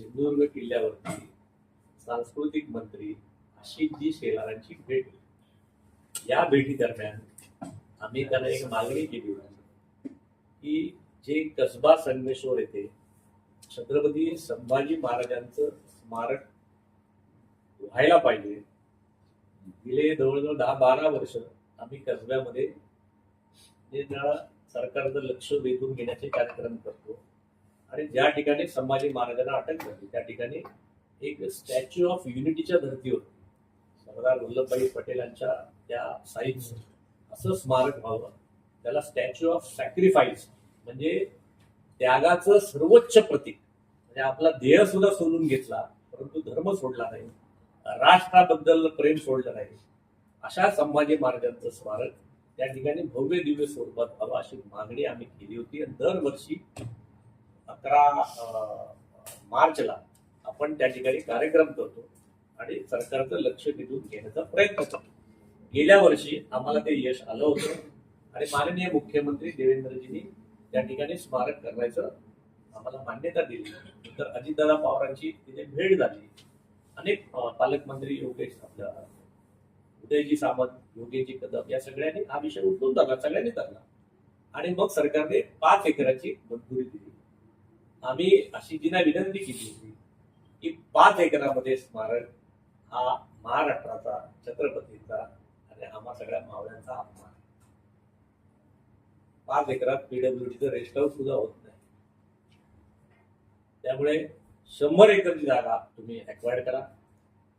सिंधुदुर्ग किल्ल्यावरती सांस्कृतिक मंत्री आशिषजी शेलारांची भेट या भेटी दरम्यान आम्ही त्यांना एक मागणी केली होती की जे कसबा संगमेश्वर येथे छत्रपती संभाजी महाराजांचं स्मारक व्हायला पाहिजे गेले जवळजवळ दहा बारा वर्ष आम्ही कसब्यामध्ये जे त्याला सरकारचं लक्ष वेधून घेण्याचे कार्यक्रम करतो आणि ज्या ठिकाणी संभाजी महाराजांना अटक झाली त्या ठिकाणी एक स्टॅच्यू ऑफ युनिटीच्या धर्तीवर सरदार वल्लभभाई पटेलांच्या त्या साईज असं स्मारक व्हावं त्याला स्टॅच्यू ऑफ सॅक्रिफाईस म्हणजे त्यागाचं सर्वोच्च प्रतीक. म्हणजे आपला ध्येय सुद्धा सोडून घेतला परंतु धर्म सोडला नाही राष्ट्राबद्दल प्रेम सोडलं नाही. अशा संभाजी महाराजांचं स्मारक त्या ठिकाणी भव्य दिव्य स्वरूपात व्हावं अशी मागणी आम्ही केली होती. आणि दरवर्षी अकरा अं, मार्चला आपण त्या ठिकाणी कार्यक्रम करतो आणि सरकारचं लक्ष तिथून घेण्याचा प्रयत्न करतो. गेल्या वर्षी आम्हाला ते यश आलं होतं आणि माननीय मुख्यमंत्री देवेंद्रजींनी त्या ठिकाणी स्मारक करण्याचं आम्हाला मान्यता दिली. नंतर अजितदादा पवारांची तिथे भेट झाली. अनेक पालकमंत्री योगेश आपल्या उदयजी सामंत योगेशजी कदम या सगळ्यांनी हा विषय उचलून धरला सगळ्यांनी धरला. आणि मग सरकारने पाच एकराची मंजुरी दिली. आम्ही अशी जिना विनंती केली होती की पाच एकरामध्ये स्मारक हा महाराष्ट्राचा छत्रपतींचा आणि आम्हा सगळ्या मावळ्यांचा अपमान पाच एकरात पीडब्ल्यूडीचं रेस्ट हाऊस सुद्धा होत नाही. त्यामुळे शंभर एकरची जागा तुम्ही अक्वायर करा.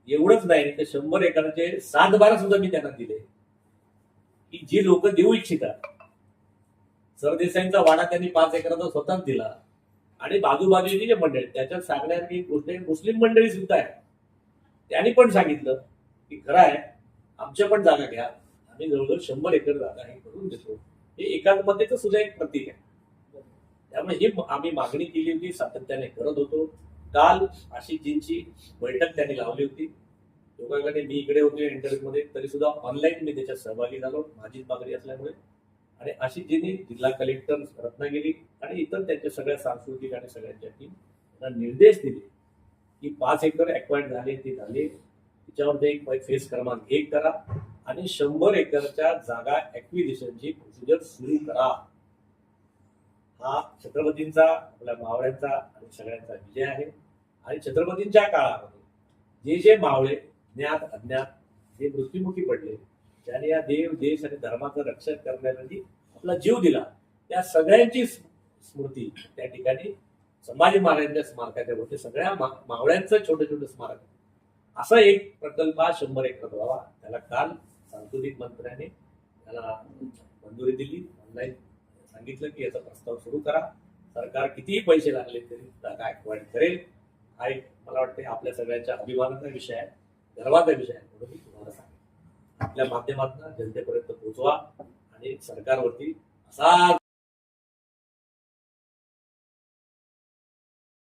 एवढंच नाही तर शंभर एकरचे सात बारा सुद्धा मी त्यांना दिले. की जी लोक देऊ इच्छितात. सरदेसाईंचा वाडा त्यांनी पाच एकराचा स्वतःच दिला. आणि बाजूबाजूची जे मंडळी त्याच्यात सांगण्यासारखी एक गोष्ट मुस्लिम मंडळी सुद्धा आहे. त्यांनी पण सांगितलं की खरं आहे आमच्या पण जागा घ्या. आम्ही जवळजवळ शंभर एकर जागा हे करून देतो. हे एकात्मतेचं सुद्धा एक प्रतीक आहे. त्यामुळे ही आम्ही मागणी केली होती सातत्याने करत होतो. काल आशिषजींची बैठक त्यांनी लावली होती. लोकांकडे मी इकडे होते इंटरव्ह्यू मध्ये तरी सुद्धा ऑनलाईन मी त्याच्यात सहभागी झालो. माझीच मागणी असल्यामुळे. आणि अशी आशिषजींनी जिल्हा कलेक्टर रत्नागिरी आणि इतर त्यांच्या सगळ्या सांस्कृतिक आणि सगळ्यांच्या टीम निर्देश दिले की पाच एकर अक्वायर्ड झाले ते झाले. त्याच्यावर एक फेस क्रमांक एक करा आणि शंभर एकरच्या जागा ऍक्विजिशनची प्रोसिजर सुरू करा. हा छत्रपतींचा आपल्या मावळ्यांचा आणि सगळ्यांचा विजय आहे. आणि छत्रपतींच्या काळामध्ये जे जे मावळे ज्ञात अज्ञात जे मृत्युमुखी पडले ज्याने या देव देश आणि धर्माचं रक्षण करण्यासाठी आपला जीव दिला त्या सगळ्यांची स्मृती त्या ठिकाणी संभाजी महाराजांच्या स्मारकाच्या होते सगळ्या मावळ्यांचं छोटं छोटं स्मारक असा एक प्रकल्प हा शंभर एकर व्हावा. त्याला काल सांस्कृतिक मंत्र्याने त्याला मंजुरी दिली. ऑनलाईन सांगितलं की याचा प्रस्ताव सुरू करा. सरकार कितीही पैसे लागले तरी गायकवाड करेल हा एक मला वाटते आपल्या सगळ्यांच्या अभिमानाचा विषय आहे गर्वाचा विषय आहे. म्हणून मी तुम्हाला सांगतो. आपल्या माध्यमातून जनतेपर्यंत पोहोचवा आणि सरकारवरती असा